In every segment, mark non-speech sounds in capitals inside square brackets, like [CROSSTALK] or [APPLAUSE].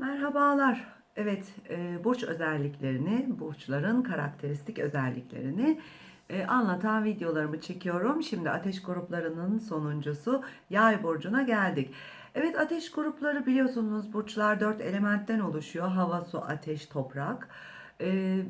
Merhabalar. Evet, e, burç özelliklerini, burçların karakteristik özelliklerini e, anlatan videolarımı çekiyorum. Şimdi ateş gruplarının sonuncusu Yay burcuna geldik. Evet, ateş grupları biliyorsunuz burçlar dört elementten oluşuyor. Hava, su, ateş, toprak. E,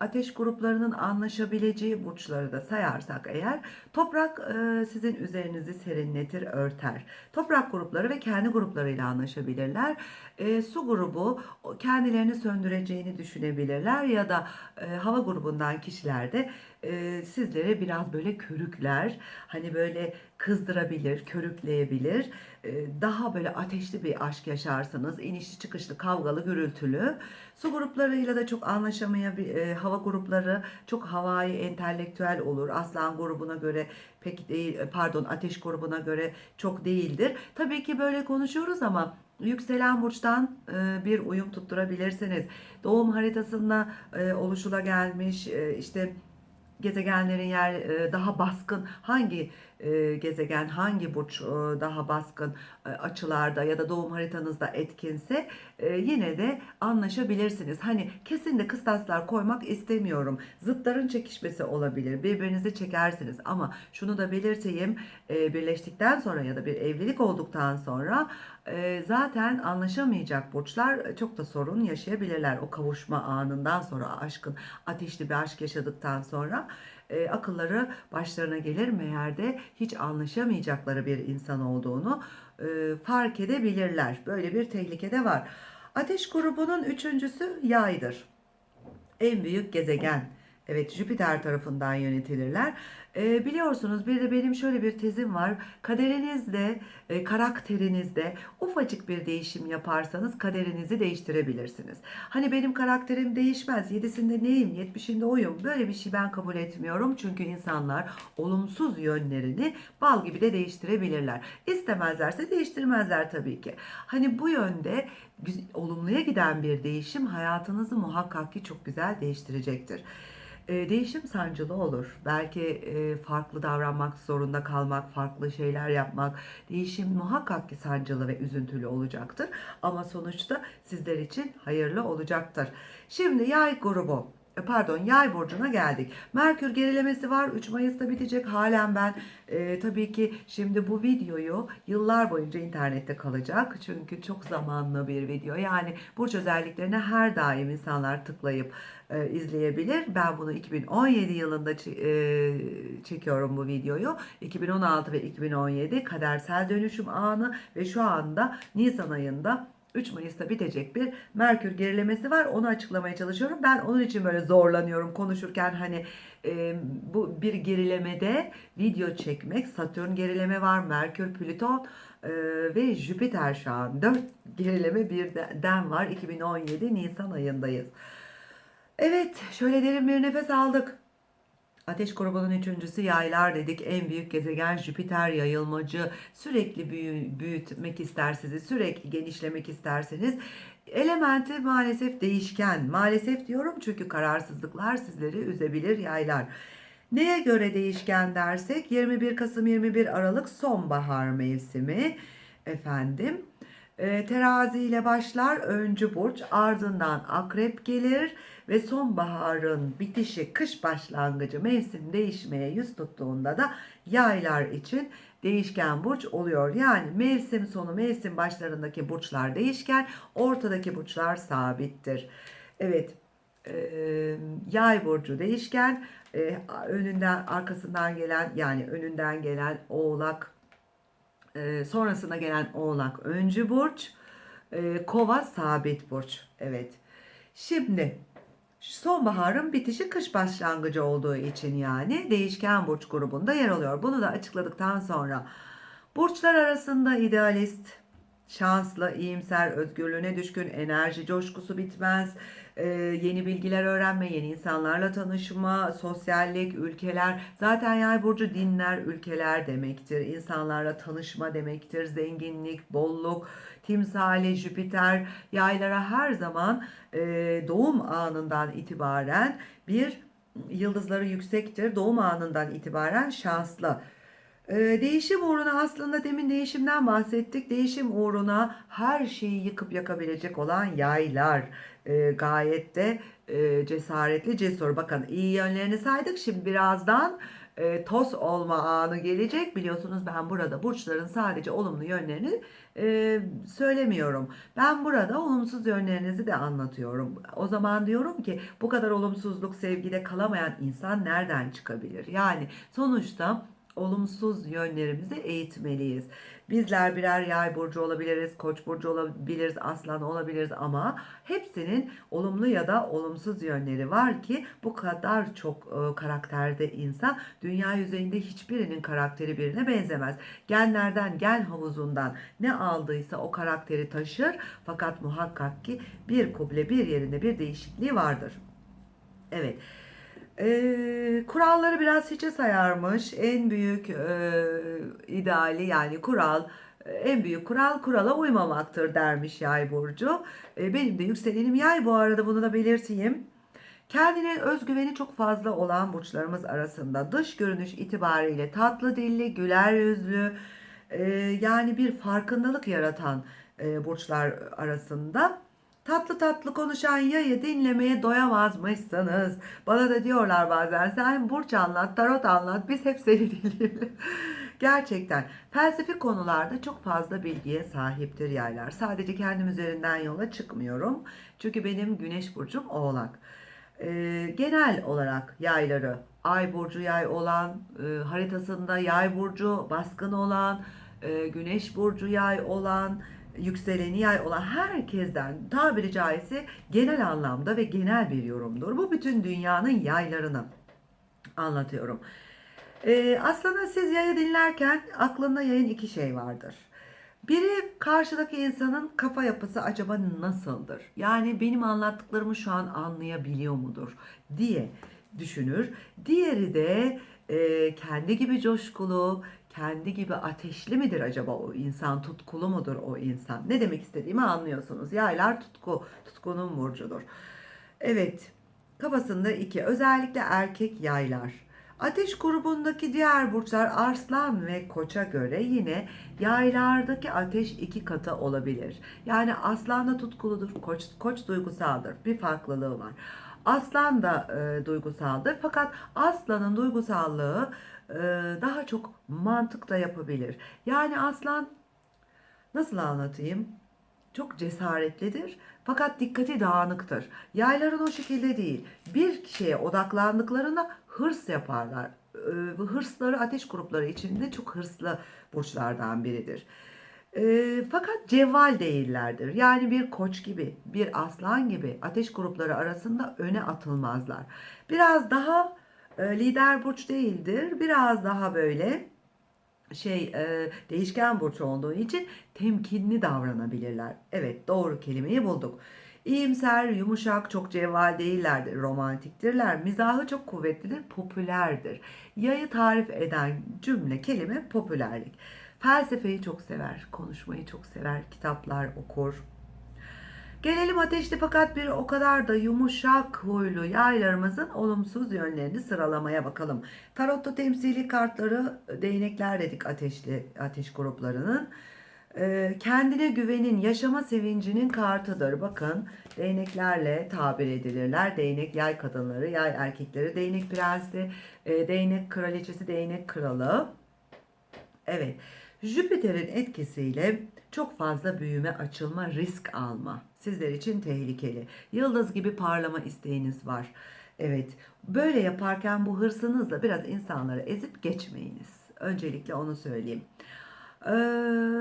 ateş gruplarının anlaşabileceği burçları da sayarsak eğer toprak e, sizin üzerinizi serinletir, örter. Toprak grupları ve kendi gruplarıyla anlaşabilirler. E, su grubu kendilerini söndüreceğini düşünebilirler ya da e, hava grubundan kişiler de e, sizlere biraz böyle körükler. Hani böyle kızdırabilir, körükleyebilir. E, daha böyle ateşli bir aşk yaşarsınız. İnişli çıkışlı, kavgalı, gürültülü. Su gruplarıyla da çok anlaşamayabilir. E, hava grupları çok havai, entelektüel olur. Aslan grubuna göre pek değil, e, pardon ateş grubuna göre çok değildir. Tabii ki böyle konuşuyoruz ama yükselen burçtan e, bir uyum tutturabilirsiniz. Doğum haritasında oluşula gelmiş işte gezegenlerin yer daha baskın hangi e, gezegen hangi burç e, daha baskın e, açılarda ya da doğum haritanızda etkinse e, yine de anlaşabilirsiniz. Hani kesin de kıstaslar koymak istemiyorum. Zıtların çekişmesi olabilir. Birbirinizi çekersiniz ama şunu da belirteyim. birleştikten sonra ya da bir evlilik olduktan sonra zaten anlaşamayacak burçlar çok da sorun yaşayabilirler. O kavuşma anından sonra aşkın ateşli bir aşk yaşadıktan sonra e, akılları başlarına gelir meğer de hiç anlaşamayacakları bir insan olduğunu e, fark edebilirler. Böyle bir tehlike de var. Ateş grubunun üçüncüsü yaydır. En büyük gezegen. Evet Jüpiter tarafından yönetilirler. Ee, biliyorsunuz bir de benim şöyle bir tezim var. Kaderinizde, e, karakterinizde ufacık bir değişim yaparsanız kaderinizi değiştirebilirsiniz. Hani benim karakterim değişmez. Yedisinde neyim, yetmişinde oyum. Böyle bir şey ben kabul etmiyorum. Çünkü insanlar olumsuz yönlerini bal gibi de değiştirebilirler. İstemezlerse değiştirmezler tabii ki. Hani bu yönde olumluya giden bir değişim hayatınızı muhakkak ki çok güzel değiştirecektir. E, değişim sancılı olur. Belki e, farklı davranmak zorunda kalmak, farklı şeyler yapmak, değişim muhakkak ki sancılı ve üzüntülü olacaktır. Ama sonuçta sizler için hayırlı olacaktır. Şimdi yay grubu, pardon yay burcuna geldik. Merkür gerilemesi var. 3 Mayıs'ta bitecek. Halen ben e, tabii ki şimdi bu videoyu yıllar boyunca internette kalacak. Çünkü çok zamanlı bir video. Yani burç özelliklerine her daim insanlar tıklayıp e, izleyebilir. Ben bunu 2017 yılında e, çekiyorum bu videoyu. 2016 ve 2017 kadersel dönüşüm anı ve şu anda Nisan ayında 3 Mayıs'ta bitecek bir Merkür gerilemesi var. Onu açıklamaya çalışıyorum. Ben onun için böyle zorlanıyorum konuşurken hani e, bu bir gerilemede video çekmek. Satürn gerileme var, Merkür, Plüton e, ve Jüpiter şu an. 4 gerileme birden var. 2017 Nisan ayındayız. Evet, şöyle derin bir nefes aldık. Ateş grubunun üçüncüsü yaylar dedik. En büyük gezegen Jüpiter yayılmacı. Sürekli büyü- büyütmek ister sizi. Sürekli genişlemek isterseniz. Elementi maalesef değişken. Maalesef diyorum çünkü kararsızlıklar sizleri üzebilir yaylar. Neye göre değişken dersek 21 Kasım 21 Aralık sonbahar mevsimi efendim. E, terazi ile başlar öncü burç ardından akrep gelir ve sonbaharın bitişi kış başlangıcı mevsim değişmeye yüz tuttuğunda da yaylar için değişken burç oluyor. Yani mevsim sonu mevsim başlarındaki burçlar değişken ortadaki burçlar sabittir. Evet e, yay burcu değişken e, önünden arkasından gelen yani önünden gelen oğlak e, sonrasına gelen oğlak öncü burç e, kova sabit burç. Evet. Şimdi sonbaharın bitişi kış başlangıcı olduğu için yani değişken burç grubunda yer alıyor. Bunu da açıkladıktan sonra burçlar arasında idealist şanslı, iyimser, özgürlüğüne düşkün, enerji, coşkusu bitmez, e, yeni bilgiler öğrenme, yeni insanlarla tanışma, sosyallik, ülkeler. Zaten yay burcu dinler, ülkeler demektir. İnsanlarla tanışma demektir. Zenginlik, bolluk, timsali, Jüpiter yaylara her zaman e, doğum anından itibaren bir yıldızları yüksektir. Doğum anından itibaren şanslı. Ee, değişim uğruna aslında demin değişimden bahsettik. Değişim uğruna her şeyi yıkıp yakabilecek olan yaylar. Ee, gayet de e, cesaretli, cesur. Bakın iyi yönlerini saydık. Şimdi birazdan e, toz olma anı gelecek. Biliyorsunuz ben burada burçların sadece olumlu yönlerini e, söylemiyorum. Ben burada olumsuz yönlerinizi de anlatıyorum. O zaman diyorum ki bu kadar olumsuzluk sevgide kalamayan insan nereden çıkabilir? Yani sonuçta olumsuz yönlerimizi eğitmeliyiz. Bizler birer yay burcu olabiliriz, koç burcu olabiliriz, aslan olabiliriz ama hepsinin olumlu ya da olumsuz yönleri var ki bu kadar çok e, karakterde insan dünya yüzeyinde hiçbirinin karakteri birine benzemez. Genlerden, gen havuzundan ne aldıysa o karakteri taşır fakat muhakkak ki bir kuble bir yerinde bir değişikliği vardır. Evet. Ee, kuralları biraz hiçe sayarmış. En büyük e, ideali yani kural, e, en büyük kural kurala uymamaktır dermiş Yay burcu. E, benim de yükselenim Yay bu arada bunu da belirteyim. Kendine özgüveni çok fazla olan burçlarımız arasında dış görünüş itibariyle tatlı dilli, güler yüzlü, e, yani bir farkındalık yaratan e, burçlar arasında. Tatlı tatlı konuşan yayı dinlemeye doyamazmışsınız. Bana da diyorlar bazen sen burç anlat, tarot anlat biz hep seni dinleyelim. [LAUGHS] Gerçekten felsefi konularda çok fazla bilgiye sahiptir yaylar. Sadece kendim üzerinden yola çıkmıyorum. Çünkü benim güneş burcum oğlak. Ee, genel olarak yayları ay burcu yay olan, e, haritasında yay burcu baskın olan, e, güneş burcu yay olan, yükseleni yay olan herkesten tabiri caizse genel anlamda ve genel bir yorumdur. Bu bütün dünyanın yaylarını anlatıyorum. Ee, aslında siz yayı dinlerken aklında yayın iki şey vardır. Biri karşıdaki insanın kafa yapısı acaba nasıldır? Yani benim anlattıklarımı şu an anlayabiliyor mudur diye düşünür. Diğeri de e, kendi gibi coşkulu, kendi gibi ateşli midir acaba o insan? Tutkulu mudur o insan? Ne demek istediğimi anlıyorsunuz. Yaylar tutku, tutkunun burcudur. Evet, kafasında iki, özellikle erkek yaylar. Ateş grubundaki diğer burçlar Arslan ve Koç'a göre yine yaylardaki ateş iki katı olabilir. Yani Aslan da tutkuludur, Koç, Koç duygusaldır. Bir farklılığı var. Aslan da e, duygusaldır fakat Aslan'ın duygusallığı e, daha çok mantıkla yapabilir. Yani Aslan nasıl anlatayım? Çok cesaretlidir fakat dikkati dağınıktır. Yayların o şekilde değil. Bir şeye odaklandıklarında hırs yaparlar. Bu hırsları ateş grupları içinde çok hırslı burçlardan biridir. Ee, fakat cevval değillerdir. Yani bir koç gibi, bir aslan gibi ateş grupları arasında öne atılmazlar. Biraz daha e, lider burç değildir. Biraz daha böyle şey e, değişken burç olduğu için temkinli davranabilirler. Evet doğru kelimeyi bulduk. İyimser, yumuşak, çok cevval değillerdir, romantiktirler. Mizahı çok kuvvetlidir, popülerdir. Yayı tarif eden cümle, kelime popülerlik. Felsefeyi çok sever, konuşmayı çok sever, kitaplar okur. Gelelim ateşli fakat bir o kadar da yumuşak huylu yaylarımızın olumsuz yönlerini sıralamaya bakalım. Tarotta temsili kartları değnekler dedik ateşli ateş gruplarının. Ee, kendine güvenin, yaşama sevincinin kartıdır. Bakın değneklerle tabir edilirler. Değnek yay kadınları, yay erkekleri, değnek prensi, e, değnek kraliçesi, değnek kralı. Evet. Jüpiter'in etkisiyle çok fazla büyüme, açılma, risk alma sizler için tehlikeli. Yıldız gibi parlama isteğiniz var. Evet, böyle yaparken bu hırsınızla biraz insanları ezip geçmeyiniz. Öncelikle onu söyleyeyim. Ee,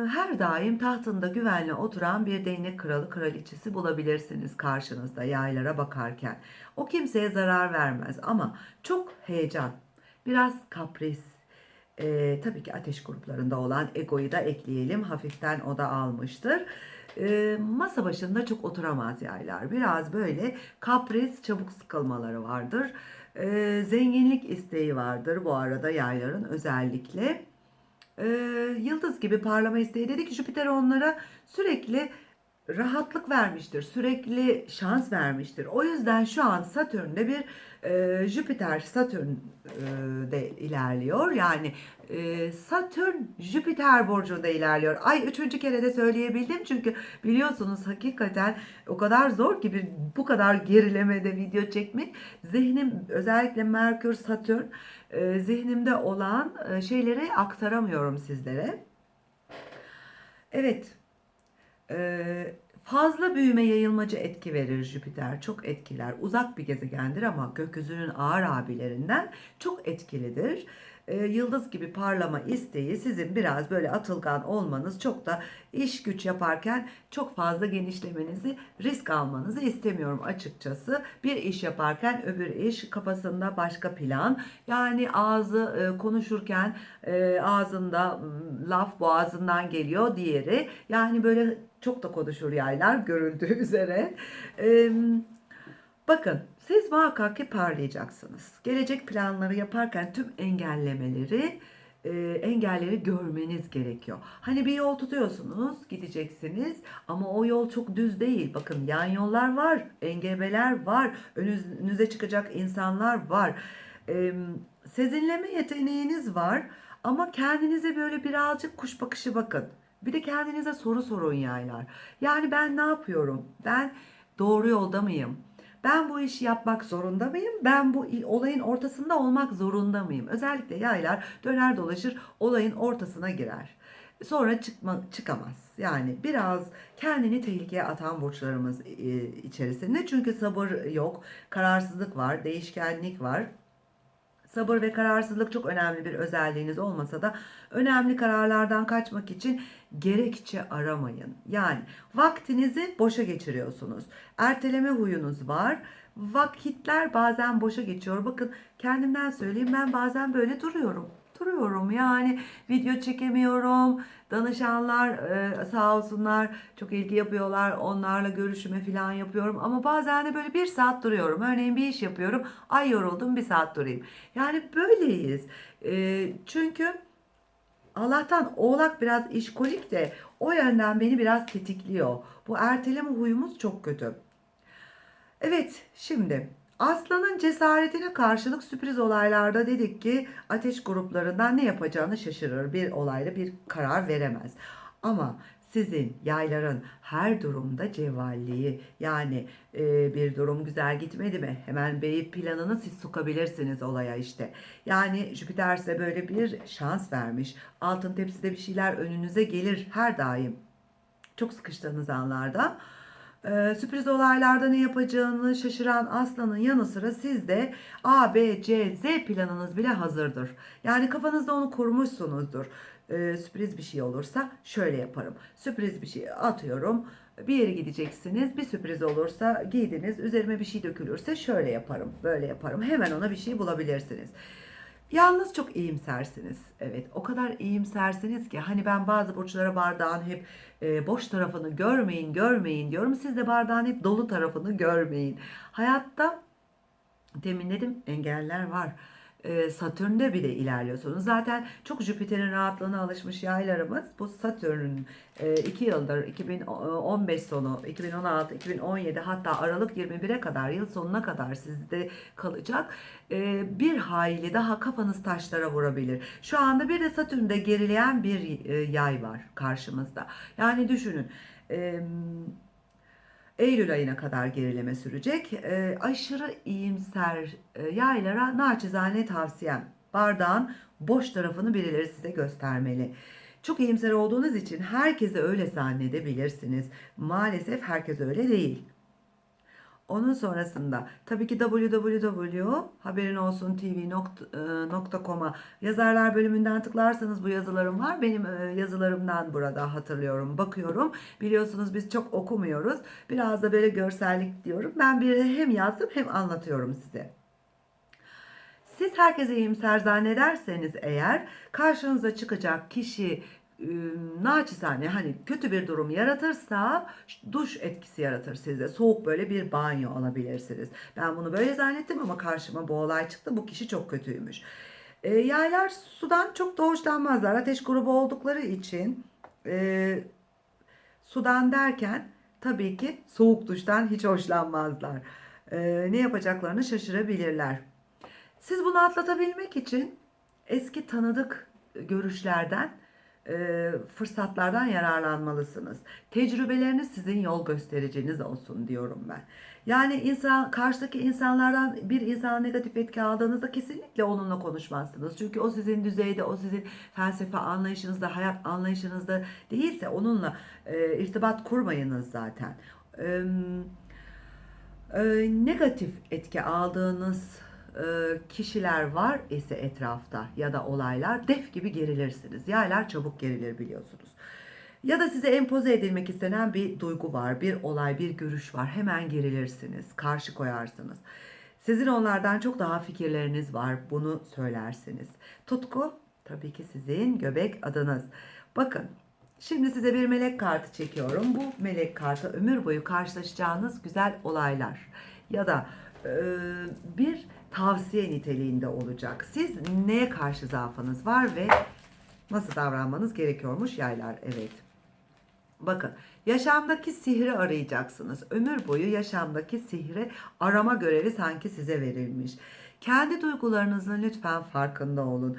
her daim tahtında güvenli oturan bir değnek kralı kraliçesi bulabilirsiniz karşınızda yaylara bakarken. O kimseye zarar vermez ama çok heyecan, biraz kapris, ee, tabii ki ateş gruplarında olan egoyu da ekleyelim. Hafiften o da almıştır. Ee, masa başında çok oturamaz yaylar. Biraz böyle kapris, çabuk sıkılmaları vardır. Ee, zenginlik isteği vardır bu arada yayların özellikle. Ee, yıldız gibi parlama isteği dedik. Jüpiter onlara sürekli rahatlık vermiştir, sürekli şans vermiştir. O yüzden şu an Satürn'de bir e, Jüpiter Satürn e, ilerliyor. Yani e, Satürn Jüpiter burcunda ilerliyor. Ay üçüncü kere de söyleyebildim çünkü biliyorsunuz hakikaten o kadar zor ki bir bu kadar gerilemede video çekmek. Zihnim özellikle Merkür Satürn e, zihnimde olan e, şeyleri aktaramıyorum sizlere. Evet. Fazla büyüme yayılmacı etki verir Jüpiter. Çok etkiler. Uzak bir gezegendir ama gökyüzünün ağır abilerinden çok etkilidir. Ee, yıldız gibi parlama isteği sizin biraz böyle atılgan olmanız çok da iş güç yaparken çok fazla genişlemenizi risk almanızı istemiyorum açıkçası. Bir iş yaparken öbür iş kafasında başka plan. Yani ağzı e, konuşurken e, ağzında laf boğazından geliyor diğeri. Yani böyle çok da konuşur yaylar görüldüğü [LAUGHS] üzere. Ee, bakın siz muhakkak ki parlayacaksınız. Gelecek planları yaparken tüm engellemeleri, e, engelleri görmeniz gerekiyor. Hani bir yol tutuyorsunuz, gideceksiniz ama o yol çok düz değil. Bakın yan yollar var, engebeler var, önünüze çıkacak insanlar var. E, sezinleme yeteneğiniz var ama kendinize böyle birazcık kuş bakışı bakın. Bir de kendinize soru sorun yaylar. Yani ben ne yapıyorum? Ben doğru yolda mıyım? Ben bu işi yapmak zorunda mıyım? Ben bu olayın ortasında olmak zorunda mıyım? Özellikle yaylar döner dolaşır olayın ortasına girer. Sonra çıkma, çıkamaz. Yani biraz kendini tehlikeye atan burçlarımız içerisinde. Çünkü sabır yok, kararsızlık var, değişkenlik var. Sabır ve kararsızlık çok önemli bir özelliğiniz olmasa da önemli kararlardan kaçmak için gerekçe aramayın. Yani vaktinizi boşa geçiriyorsunuz. Erteleme huyunuz var. Vakitler bazen boşa geçiyor. Bakın kendimden söyleyeyim ben bazen böyle duruyorum. Duruyorum yani video çekemiyorum. Danışanlar e, sağ olsunlar çok ilgi yapıyorlar. Onlarla görüşme falan yapıyorum. Ama bazen de böyle bir saat duruyorum. Örneğin bir iş yapıyorum. Ay yoruldum bir saat durayım. Yani böyleyiz. E, çünkü Allah'tan oğlak biraz işkolik de o yönden beni biraz tetikliyor. Bu erteleme huyumuz çok kötü. Evet şimdi Aslanın cesaretine karşılık sürpriz olaylarda dedik ki ateş gruplarından ne yapacağını şaşırır. Bir olayla bir karar veremez. Ama sizin yayların her durumda cevalliği yani e, bir durum güzel gitmedi mi hemen beyit planını siz sokabilirsiniz olaya işte. Yani Jüpiter size böyle bir şans vermiş. Altın tepside bir şeyler önünüze gelir her daim. Çok sıkıştığınız anlarda. Ee, sürpriz olaylarda ne yapacağını şaşıran aslanın yanı sıra sizde A, B, C, Z planınız bile hazırdır. Yani kafanızda onu kurmuşsunuzdur. Ee, sürpriz bir şey olursa şöyle yaparım. Sürpriz bir şey atıyorum. Bir yere gideceksiniz. Bir sürpriz olursa giydiniz. Üzerime bir şey dökülürse şöyle yaparım. Böyle yaparım. Hemen ona bir şey bulabilirsiniz. Yalnız çok iyimsersiniz. Evet, o kadar iyimsersiniz ki hani ben bazı burçlara bardağın hep e, boş tarafını görmeyin, görmeyin diyorum. Siz de bardağın hep dolu tarafını görmeyin. Hayatta demin dedim engeller var. E, Satürn'de bile ilerliyorsunuz. Zaten çok Jüpiter'in rahatlığına alışmış yaylarımız bu Satürn'ün 2 yıldır 2015 sonu, 2016, 2017 hatta Aralık 21'e kadar yıl sonuna kadar sizde kalacak. E, bir hayli daha kafanız taşlara vurabilir. Şu anda bir de Satürn'de gerileyen bir e, yay var karşımızda. Yani düşünün. Eylül ayına kadar gerileme sürecek. E, aşırı iyimser e, yaylara naçizane tavsiyem. Bardağın boş tarafını birileri size göstermeli. Çok iyimser olduğunuz için herkese öyle zannedebilirsiniz. Maalesef herkes öyle değil. Onun sonrasında tabii ki www.haberinolsuntv.com'a yazarlar bölümünden tıklarsanız bu yazılarım var. Benim e, yazılarımdan burada hatırlıyorum, bakıyorum. Biliyorsunuz biz çok okumuyoruz. Biraz da böyle görsellik diyorum. Ben bir hem yazdım hem anlatıyorum size. Siz herkese iyimser zannederseniz eğer karşınıza çıkacak kişi e, naçizane hani kötü bir durum yaratırsa duş etkisi yaratır sizde. Soğuk böyle bir banyo alabilirsiniz. Ben bunu böyle zannettim ama karşıma bu olay çıktı. Bu kişi çok kötüymüş. E, yaylar sudan çok da hoşlanmazlar. Ateş grubu oldukları için e, sudan derken tabii ki soğuk duştan hiç hoşlanmazlar. Ee, ne yapacaklarını şaşırabilirler. Siz bunu atlatabilmek için eski tanıdık görüşlerden, e, fırsatlardan yararlanmalısınız. Tecrübeleriniz sizin yol göstericiniz olsun diyorum ben. Yani insan karşıdaki insanlardan bir insana negatif etki aldığınızda kesinlikle onunla konuşmazsınız. Çünkü o sizin düzeyde, o sizin felsefe anlayışınızda, hayat anlayışınızda değilse onunla e, irtibat kurmayınız zaten. E, e, negatif etki aldığınız kişiler var ise etrafta ya da olaylar def gibi gerilirsiniz. Yaylar çabuk gerilir biliyorsunuz. Ya da size empoze edilmek istenen bir duygu var, bir olay, bir görüş var. Hemen gerilirsiniz, karşı koyarsınız. Sizin onlardan çok daha fikirleriniz var. Bunu söylersiniz. Tutku tabii ki sizin göbek adınız. Bakın şimdi size bir melek kartı çekiyorum. Bu melek kartı ömür boyu karşılaşacağınız güzel olaylar ya da e, bir tavsiye niteliğinde olacak. Siz neye karşı zaafınız var ve nasıl davranmanız gerekiyormuş yaylar evet. Bakın yaşamdaki sihri arayacaksınız. Ömür boyu yaşamdaki sihri arama görevi sanki size verilmiş. Kendi duygularınızın lütfen farkında olun.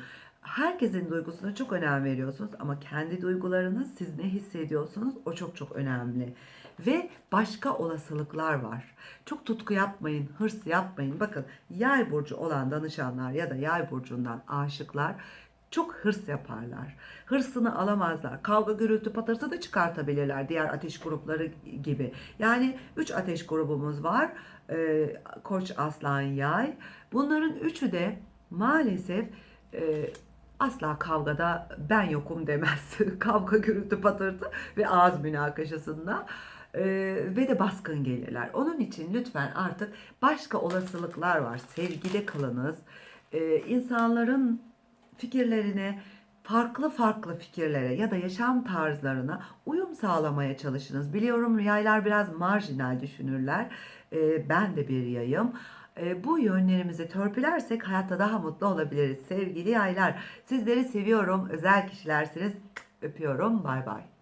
Herkesin duygusuna çok önem veriyorsunuz ama kendi duygularınız siz ne hissediyorsunuz o çok çok önemli. Ve başka olasılıklar var. Çok tutku yapmayın, hırs yapmayın. Bakın yay burcu olan danışanlar ya da yay burcundan aşıklar çok hırs yaparlar. Hırsını alamazlar. Kavga, gürültü, patırtı da çıkartabilirler diğer ateş grupları gibi. Yani 3 ateş grubumuz var. Ee, Koç, Aslan, Yay. Bunların üçü de maalesef e, asla kavgada ben yokum demez. [LAUGHS] Kavga, gürültü, patırtı ve ağız münakaşasında. Ee, ve de baskın gelirler. Onun için lütfen artık başka olasılıklar var. Sevgide kalınız. Ee, insanların fikirlerine, farklı farklı fikirlere ya da yaşam tarzlarına uyum sağlamaya çalışınız. Biliyorum yaylar biraz marjinal düşünürler. Ee, ben de bir yayım. Ee, bu yönlerimizi törpülersek hayatta daha mutlu olabiliriz. Sevgili yaylar, sizleri seviyorum. Özel kişilersiniz. Öpüyorum. Bay bay.